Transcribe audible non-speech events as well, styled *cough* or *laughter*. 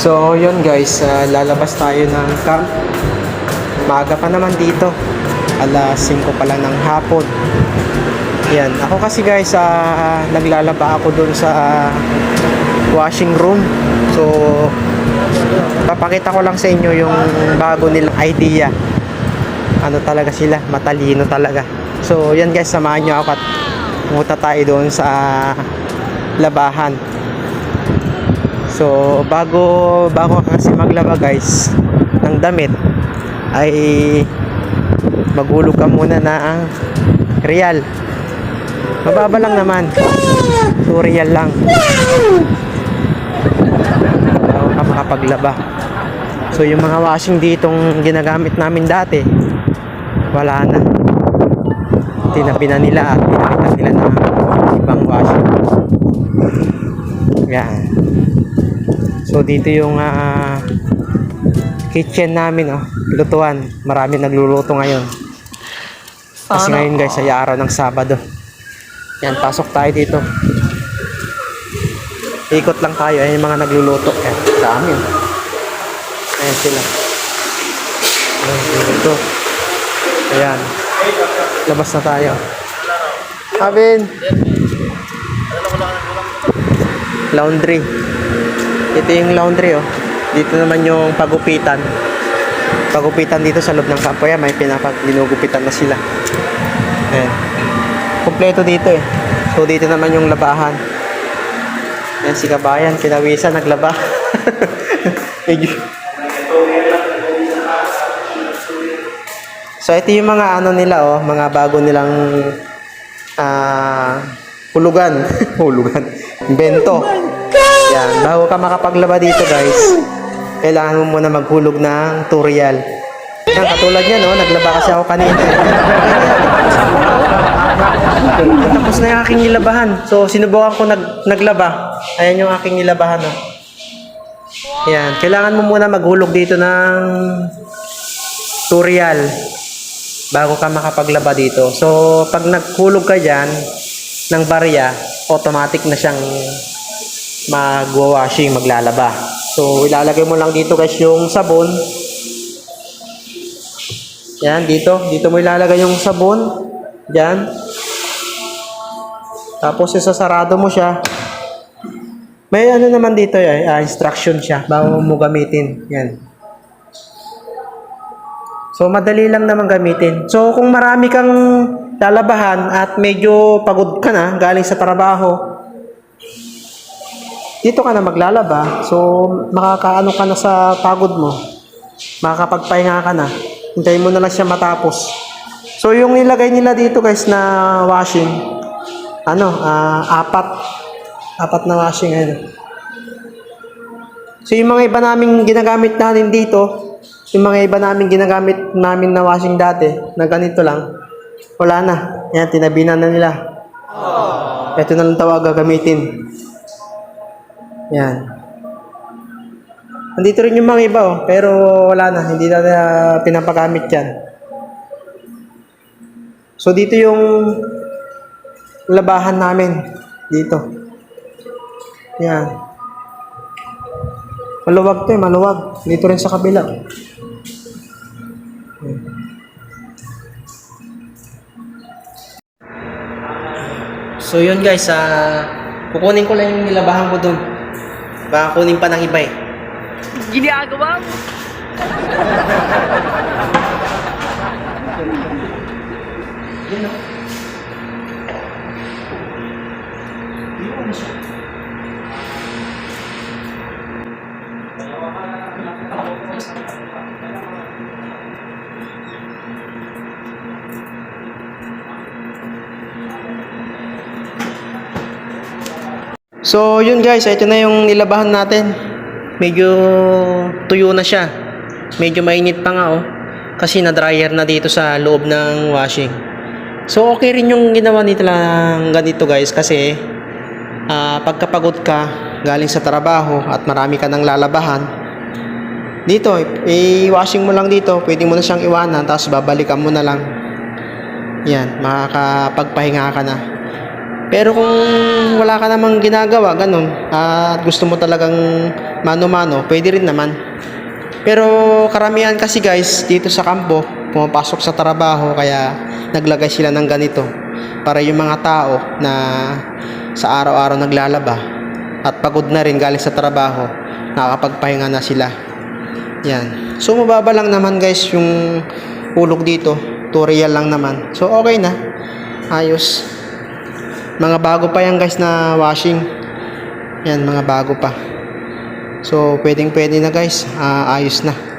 So, yun guys, ah, lalabas tayo ng camp. Maaga pa naman dito. Alas 5 pa lang ng hapon. Yan. Ako kasi guys, ah, naglalaba ako dun sa ah, washing room. So, papakita ko lang sa inyo yung bago nilang idea. Ano talaga sila, matalino talaga. So, yan guys, samahan nyo ako at pumunta tayo doon sa labahan. So, bago bago ka kasi maglaba guys ng damit ay maghulog ka muna na ang real. Mababa lang naman. So, real lang. Bago ka makapaglaba. So, yung mga washing ditong ginagamit namin dati, wala na. Tinabi na nila at pinakita nila ng ibang washing. Yan. So dito yung ah, kitchen namin oh, lutuan. Marami nagluluto ngayon. Kasi ngayon guys ay araw ng Sabado. Yan, pasok tayo dito. Ikot lang tayo. Ayan yung mga nagluluto. Yan, dami. oh. Ayan sila. Ayan, dito. Ayan. Labas na tayo. Abin. Laundry. Ito yung laundry oh. Dito naman yung pagupitan. Pagupitan dito sa loob ng kampo yan. May pinapag ginugupitan na sila. Ayan. Kompleto dito eh. So dito naman yung labahan. Yan si Kabayan. Kinawisan. Naglaba. *laughs* So ito yung mga ano nila oh. Mga bago nilang ah hulugan. *laughs* hulugan. Bento. Yan, bago ka makapaglaba dito guys, kailangan mo muna maghulog ng tutorial. Yan, katulad yan, no? naglaba kasi ako kanina. Tapos na yung aking nilabahan. So, sinubukan ko nag naglaba. Ayan yung aking nilabahan. No? Yan, kailangan mo muna maghulog dito ng tutorial bago ka makapaglaba dito. So, pag naghulog ka dyan ng barya, automatic na siyang magwa-washing, maglalaba. So, ilalagay mo lang dito guys yung sabon. Yan, dito. Dito mo ilalagay yung sabon. Yan. Tapos, isasarado mo siya. May ano naman dito eh, ah, instruction siya bago mo gamitin. Yan. So, madali lang naman gamitin. So, kung marami kang lalabahan at medyo pagod ka na galing sa trabaho, dito ka na maglalaba. So, makakaano ka na sa pagod mo. Makakapagpahinga ka na. Hintayin mo na lang siya matapos. So, yung nilagay nila dito guys na washing, ano, ah, apat. Apat na washing. Ano. So, yung mga iba naming ginagamit natin dito, yung mga iba namin ginagamit namin na washing dati, na ganito lang, wala na. Yan, tinabinan na nila. Ito na lang tawag gagamitin. Yan. Nandito rin yung mga iba oh, pero wala na, hindi na, na pinapagamit yan. So dito yung labahan namin dito. Yan. Maluwag to eh, maluwag. Dito rin sa kabila. So yun guys, ah kukunin ko lang yung nilabahan ko doon. Baka kunin pa ng iba eh. Ginagawa mo. Yun o. So, yun guys, ito na yung nilabahan natin. Medyo tuyo na siya. Medyo mainit pa nga oh. Kasi na-dryer na dito sa loob ng washing. So, okay rin yung ginawa nito lang ganito guys kasi ah, pagkapagod ka galing sa trabaho at marami ka nang lalabahan, dito, i-washing mo lang dito, pwede mo na siyang iwanan, tapos babalikan mo na lang. Yan, makakapagpahinga ka na. Pero kung wala ka namang ginagawa, ganun, at gusto mo talagang mano-mano, pwede rin naman. Pero karamihan kasi guys, dito sa kampo, pumapasok sa trabaho, kaya naglagay sila ng ganito. Para yung mga tao na sa araw-araw naglalaba at pagod na rin galing sa trabaho, nakakapagpahinga na sila. Yan. So mababa lang naman guys yung ulog dito. Tutorial lang naman. So okay na. Ayos. Mga bago pa yan guys na washing. Yan, mga bago pa. So, pwedeng pwede na guys. Ah, ayos na.